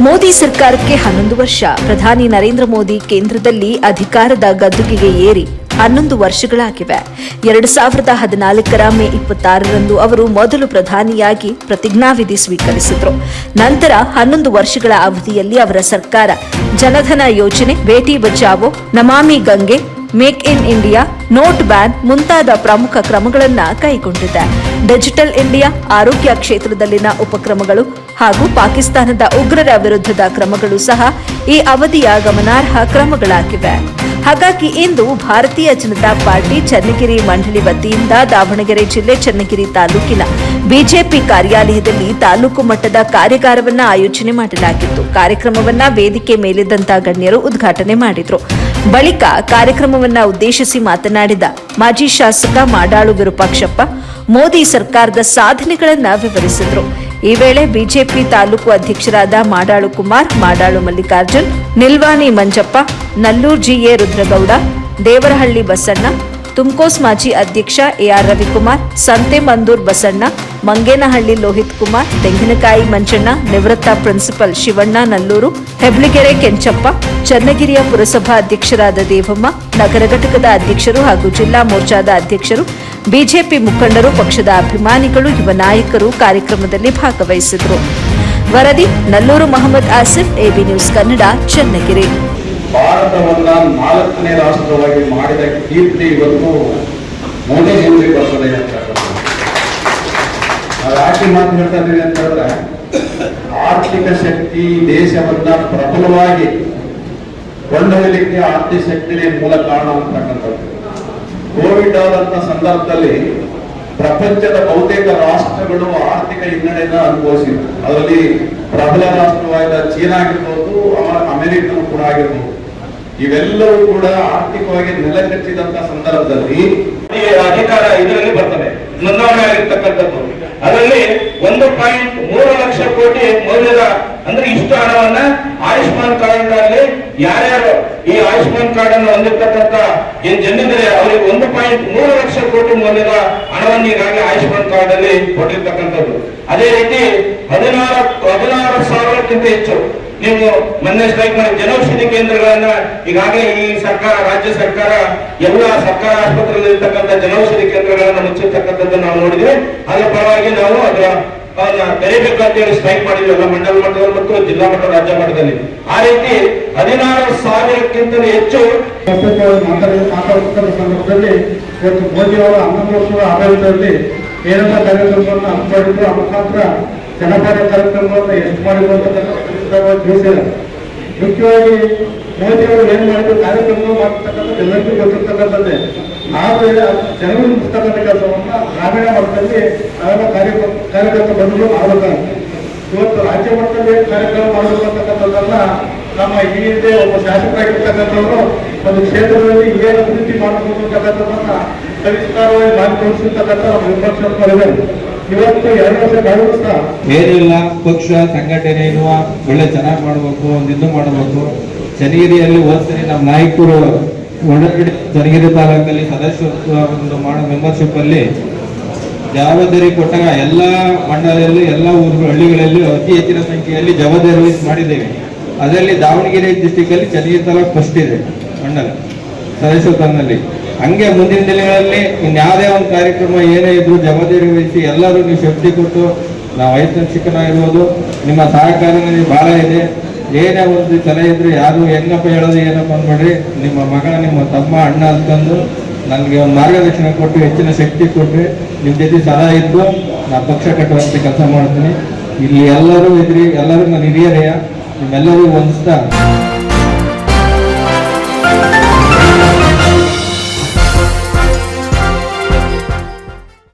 ಮೋದಿ ಸರ್ಕಾರಕ್ಕೆ ಹನ್ನೊಂದು ವರ್ಷ. ಪ್ರಧಾನಿ ನರೇಂದ್ರ ಮೋದಿ ಕೇಂದ್ರದಲ್ಲಿ ಅಧಿಕಾರದ ಗದ್ದುಗೆಗೆ ಏರಿ ಹನ್ನೊಂದು ವರ್ಷಗಳಾಗಿವೆ. ಎರಡ್ ಸಾವಿರದ ಹದಿನಾಲ್ಕರ ಮೇ ಇಪ್ಪತ್ತಾರರಂದು ಅವರು ಮೊದಲು ಪ್ರಧಾನಿಯಾಗಿ ಪ್ರತಿಜ್ಞಾವಿಧಿ ಸ್ವೀಕರಿಸಿದ್ರು. ನಂತರ ಹನ್ನೊಂದು ವರ್ಷಗಳ ಅವಧಿಯಲ್ಲಿ ಅವರ ಸರ್ಕಾರ ಜನಧನ ಯೋಜನೆ, Beti Bachao, Namami Gange make in India note ban ಮುಂತಾದ ಪ್ರಮುಖ ಕ್ರಮಗಳನ್ನು ಕೈಗೊಂಡಿದೆ. ಡಿಜಿಟಲ್ ಇಂಡಿಯಾ ಆರೋಗ್ಯ ಕ್ಷೇತ್ರದಲ್ಲಿನ ಉಪಕ್ರಮಗಳು ಹಾಗೂ ಪಾಕಿಸ್ತಾನದ ಉಗ್ರರ ವಿರುದ್ಧದ ಕ್ರಮಗಳು ಸಹ ಈ ಅವಧಿಯ ಗಮನಾರ್ಹ ಕ್ರಮಗಳಾಗಿವೆ. ಹಾಗಾಗಿ ಇಂದು ಭಾರತೀಯ ಜನತಾ ಪಾರ್ಟಿ ಚನ್ನಗಿರಿ ಮಂಡಳಿ ವತಿಯಿಂದ ದಾವಣಗೆರೆ ಜಿಲ್ಲೆ ಚನ್ನಗಿರಿ ತಾಲೂಕಿನ ಬಿಜೆಪಿ ಕಾರ್ಯಾಲಯದಲ್ಲಿ ತಾಲೂಕು ಮಟ್ಟದ ಕಾರ್ಯಾಗಾರವನ್ನು ಆಯೋಜನೆ ಮಾಡಲಾಗಿತ್ತು. ಕಾರ್ಯಕ್ರಮವನ್ನ ವೇದಿಕೆ ಮೇಲಿದ್ದಂತಹ ಗಣ್ಯರು ಉದ್ಘಾಟನೆ ಮಾಡಿದರು. ಬಳಿಕ ಕಾರ್ಯಕ್ರಮವನ್ನು ಉದ್ದೇಶಿಸಿ ಮಾತನಾಡಿದ ಮಾಜಿ ಶಾಸಕ ಮಾಡಾಳು ವಿರೂಪಾಕ್ಷಪ್ಪ, ಮೋದಿ ಸರ್ಕಾರದ ಸಾಧನೆಗಳನ್ನು ವಿವರಿಸಿದ್ರು. ಈ ವೇಳೆ ಬಿಜೆಪಿ ತಾಲೂಕು ಅಧ್ಯಕ್ಷರಾದ ಮಾಡಾಳು ಕುಮಾರ್, ಮಾಡಾಳು ಮಲ್ಲಿಕಾರ್ಜುನ್ ನಿಲ್ವಾನಿ ಮಂಜಪ್ಪ, ನಲ್ಲೂರ್ ಜಿಎ ರುದ್ರಗೌಡ, ದೇವರಹಳ್ಳಿ ಬಸಣ್ಣ, ತುಮಕೋಸ್ ಮಾಜಿ ಅಧ್ಯಕ್ಷ ಎಆರ್ ರವಿಕುಮಾರ್, ಸಂತೆ ಮಂದೂರ್ ಬಸಣ್ಣ, ಮಂಗೇನಹಳ್ಳಿ ಲೋಹಿತ್ ಕುಮಾರ್, ತೆಂಗಿನಕಾಯಿ ಮಂಚಣ್ಣ ನಿವೃತ್ತ ಪ್ರಿನ್ಸಿಪಲ್ ಶಿವಣ್ಣ ನಲ್ಲೂರು ಹೆಬ್ಳಿಗೆರೆ ಕೆಂಚಪ್ಪ, ಚನ್ನಗಿರಿಯ ಪುರಸಭಾ ಅಧ್ಯಕ್ಷರಾದ ದೇವಮ್ಮ, ನಗರ ಘಟಕದ ಅಧ್ಯಕ್ಷರು ಹಾಗೂ ಜಿಲ್ಲಾ ಮೋರ್ಚಾದ ಅಧ್ಯಕ್ಷರು ಬಿಜೆಪಿ ಮುಖಂಡರು ಪಕ್ಷದ ಅಭಿಮಾನಿಗಳು, ಯುವ ನಾಯಕರು ಕಾರ್ಯಕ್ರಮದಲ್ಲಿ ಭಾಗವಹಿಸಿದರು. ವರದಿ, ನಲ್ಲೂರು ಮೊಹಮ್ಮದ್ ಆಸಿಫ್ ಎಬಿ ನ್ಯೂಸ್ ಕನ್ನಡ, ಚನ್ನಗಿರಿ. ಭಾರತವನ್ನ ನಾಲ್ಕನೇ ರಾಷ್ಟ್ರವಾಗಿ ಮಾಡಿದ ಕೀರ್ತಿ ಇವತ್ತು ಮೋದಿ ಮೋದಿಜಿಯವರಿಗೆ ಬರ್ತದೆ ಅಂತ ಯಾಕೆ ಮಾತು ಹೇಳ್ತಾ ಇದ್ದೀವಿ ಅಂತ ಹೇಳಿದ್ರೆ, ಆರ್ಥಿಕ ಶಕ್ತಿ ದೇಶವನ್ನ ಪ್ರಬಲವಾಗಿ ಕೊಂಡೊಯ್ಯಲಿಕ್ಕೆ ಆರ್ಥಿಕ ಶಕ್ತಿನೇ ಮೂಲ ಕಾರಣ ಅಂತಕ್ಕಂಥದ್ದು. ಕೋವಿಡ್ ಆದಂತ ಸಂದರ್ಭದಲ್ಲಿ ಪ್ರಪಂಚದ ಬಹುತೇಕ ರಾಷ್ಟ್ರಗಳು ಆರ್ಥಿಕ ಹಿನ್ನಡೆಯನ್ನ ಅನುಭವಿಸಿದ್ರು ಅದರಲ್ಲಿ ಪ್ರಬಲ ರಾಷ್ಟ್ರವಾದ ಚೀನಾ ಆಗಿರ್ಬೋದು, ಅಮ- ಅಮೆರಿಕನು ಕೂಡ ಆಗಿರ್ಬೋದು. ಇವೆಲ್ಲವೂ ಕೂಡ ಆರ್ಥಿಕವಾಗಿ ನೆಲಕಚ್ಚಿದಂತ ಸಂದರ್ಭದಲ್ಲಿ ಅಧಿಕಾರ ಇದರಲ್ಲಿ ಬರ್ತದೆ. ನೋಂದಣಿ ಆಗಿರ್ತಕ್ಕಂಥದ್ದು. ಅದರಲ್ಲಿ ಒಂದು ಪಾಯಿಂಟ್ ಮೂರು ಲಕ್ಷ ಕೋಟಿ ಮೌಲ್ಯದ, ಅಂದ್ರೆ ಇಷ್ಟು ಹಣವನ್ನ ಆಯುಷ್ಮಾನ್ ಕಾರ್ಡ್ ಅಲ್ಲಿ ಯಾರ್ಯಾರು ಈ ಆಯುಷ್ಮಾನ್ ಕಾರ್ಡ್ ಅನ್ನು ಹೊಂದಿರ್ತಕ್ಕಂಥ ಏನ್ ಅವರಿಗೆ ಒಂದು ಪಾಯಿಂಟ್ ಮೂರು ಲಕ್ಷ ಕೋಟಿ ಮೌಲ್ಯದ ಹಣವನ್ನು ಈಗಾಗಲೇ ಆಯುಷ್ಮಾನ್ ಕಾರ್ಡ್ ಅಲ್ಲಿ ಕೊಟ್ಟಿರ್ತಕ್ಕಂಥದ್ದು. ಅದೇ ರೀತಿ ಹದಿನಾರು ಹದಿನಾರು ಸಾವಿರಕ್ಕಿಂತ ಹೆಚ್ಚು ನೀವು ಮೊನ್ನೆ ಸ್ಟ್ರೈಕ್ ಜನೌಷಧಿ ಕೇಂದ್ರಗಳನ್ನ ಈಗಾಗಲೇ ಈ ಸರ್ಕಾರ, ರಾಜ್ಯ ಸರ್ಕಾರ, ಎಲ್ಲಾ ಸರ್ಕಾರ ಆಸ್ಪತ್ರೆಯಲ್ಲಿ ಇರ್ತಕ್ಕಂಥ ಜನೌಷಧಿ ಕೇಂದ್ರಗಳನ್ನು ಮುಚ್ಚಿರ್ತಕ್ಕಂಥದ್ದು ನಾವು ನೋಡಿದ್ವಿ ಅದರ ಪರವಾಗಿ ನಾವು ಅದರ ಅದನ್ನ ತೆರೆಯಬೇಕು ಅಂತ ಹೇಳಿ ಸ್ಟ್ರೈಕ್ ಮಾಡಿದ್ವಿ ಮಂಡಲ ಮಟ್ಟದಲ್ಲಿ ಮತ್ತು ಜಿಲ್ಲಾ ಮಟ್ಟ ರಾಜ್ಯ ಮಟ್ಟದಲ್ಲಿ. ಆ ರೀತಿ ಹದಿನಾರು ಸಾವಿರಕ್ಕಿಂತಲೂ ಹೆಚ್ಚು ಪ್ರತ್ಯೇಕವಾಗಿ ಮಾತಾಡಿ ಮಾತಾಡುತ್ತಿರುವ ಸಂದರ್ಭದಲ್ಲಿ ಇವತ್ತು ಮೋದಿ ಅವರ ಹನ್ನೊಂದು ವರ್ಷಗಳ ಆಡಳಿತದಲ್ಲಿ ಏನೆಲ್ಲ ಕಾರ್ಯಕ್ರಮವನ್ನು ಹಮ್ಮಿಕೊಂಡಿದ್ರು ಆ ಮುಖಾಂತರ ಜನಪದ ಕಾರ್ಯಕ್ರಮವನ್ನು ಎಷ್ಟು ಮಾಡಿದ್ರು ತಿಳಿಸಿದ್ದಾರೆ ಮುಖ್ಯವಾಗಿ ಮೋದಿ ಅವರು ಏನ್ ಮಾಡಿದ್ರು ಕಾರ್ಯಕ್ರಮ ಮಾಡ್ತಕ್ಕಂಥ ಎಲ್ಲರಿಗೂ ಗೊತ್ತಿರ್ತಕ್ಕಂಥದ್ದೇ. ಆದರೆ ಜನರನ್ನು ಮುಗಿಸ್ತಕ್ಕಂಥ ಕೆಲಸವನ್ನ ಗ್ರಾಮೀಣ ಮಟ್ಟದಲ್ಲಿ ಅದರ ಕಾರ್ಯ ಕಾರ್ಯಕರ್ತ ಬಂದು ಮಾಡಬೇಕಾಗುತ್ತೆ. ಇವತ್ತು ರಾಜ್ಯ ಮಟ್ಟದಲ್ಲಿ ಕಾರ್ಯಕ್ರಮ ಮಾಡಬೇಕು ಅಂತಕ್ಕಂಥದ್ದನ್ನ ನಮ್ಮ ಈ ಹಿಂದೆ ಒಬ್ಬ ಶಾಸಕರಾಗಿರ್ತಕ್ಕಂಥವರು ಒಂದು ಕ್ಷೇತ್ರದಲ್ಲಿ ಏನು ಅಭಿವೃದ್ಧಿ ಮಾಡಬೇಕು ಅಂತಕ್ಕಂಥದ್ದನ್ನ ಸವಿಸ್ತಾರವಾಗಿ ಮಾಡಿ ತೋರಿಸಿರ್ತಕ್ಕಂಥ ನಮ್ಮ ವಿಪಕ್ಷಗಳಿದ್ದಾರೆ ಇವತ್ತು ಎರಡು ವರ್ಷ ಕಳೆದು ಸಹ ಏನಿಲ್ಲ ಪಕ್ಷ, ಸಂಘಟನೆ ಒಳ್ಳೆ ಚೆನ್ನಾಗಿ ಮಾಡಬೇಕು, ಒಂದು ಇದು ಮಾಡಬೇಕು. ಚನ್ನಗಿರಿಯಲ್ಲಿ ಹೋದ್ಸರಿ ನಮ್ಮ ನಾಯಕರು ಒಳಗಡೆ ಚನ್ನಗಿರಿ ತಾಲೂಕಲ್ಲಿ ಸದಸ್ಯತ್ವ ಮಾಡೋ ಮೆಂಬರ್ಶಿಪ್ ಅಲ್ಲಿ ಜವಾಬ್ದಾರಿ ಕೊಟ್ಟಾಗ ಎಲ್ಲ ಮಂಡಲದಲ್ಲಿ, ಎಲ್ಲ ಊರು ಹಳ್ಳಿಗಳಲ್ಲಿ ಅತಿ ಹೆಚ್ಚಿನ ಸಂಖ್ಯೆಯಲ್ಲಿ ಜವಾಬ್ದಾರಿ ವಹಿಸಿ ಮಾಡಿದ್ದೇವೆ. ಅದರಲ್ಲಿ ದಾವಣಗೆರೆ ಡಿಸ್ಟಿಕ್ ಅಲ್ಲಿ ಚನ್ನಗಿರಿ ತಾಲೂಕು ಫಸ್ಟ್ ಇದೆ ಮಂಡಲ, ಸದಸ್ಯತ್ವದಲ್ಲಿ. ಹಂಗೆ ಮುಂದಿನ ದಿನಗಳಲ್ಲಿ ಇನ್ಯಾವುದೇ ಒಂದು ಕಾರ್ಯಕ್ರಮ ಏನೇ ಇದ್ರು ಜವಾಬ್ದಾರಿ ವಹಿಸಿ ಎಲ್ಲರೂ ನೀವು ಶಕ್ತಿ ಕೊಟ್ಟು, ನಾವು ವಯಸ್ಸಿನ ಶಿಕ್ಷಣಾಗಿರ್ಬೋದು ನಿಮ್ಮ ಸಹಕಾರ ಬಹಳ ಇದೆ. ಏನೇ ಒಂದು ತಲೆ ಇದ್ರೆ ಯಾರು ಹೆಂಗಪ್ಪ ಹೇಳೋದು ಏನಪ್ಪ ಅಂದ್ಬಿಡ್ರಿ, ನಿಮ್ಮ ಮಗ, ನಿಮ್ಮ ತಮ್ಮ, ಅಣ್ಣ ಅಂತಂದು ನನಗೆ ಒಂದು ಮಾರ್ಗದರ್ಶನ ಕೊಟ್ಟು, ಹೆಚ್ಚಿನ ಶಕ್ತಿ ಕೊಟ್ಟರೆ ನಿಮ್ಮ ಜೊತೆ ಸಲ ಇದ್ದು ನಾ ಪಕ್ಷ ಕಟ್ಟುವಂತೆ ಕೆಲಸ ಮಾಡ್ತೀನಿ. ಇಲ್ಲಿ ಎಲ್ಲರೂ ಇದ್ರಿ, ಎಲ್ಲರೂ ನನ್ನ ಹಿರಿಯರೆಯ ನಿಮ್ಮೆಲ್ಲರಿಗೂ ಹೊಂದಿಸ್ತಾ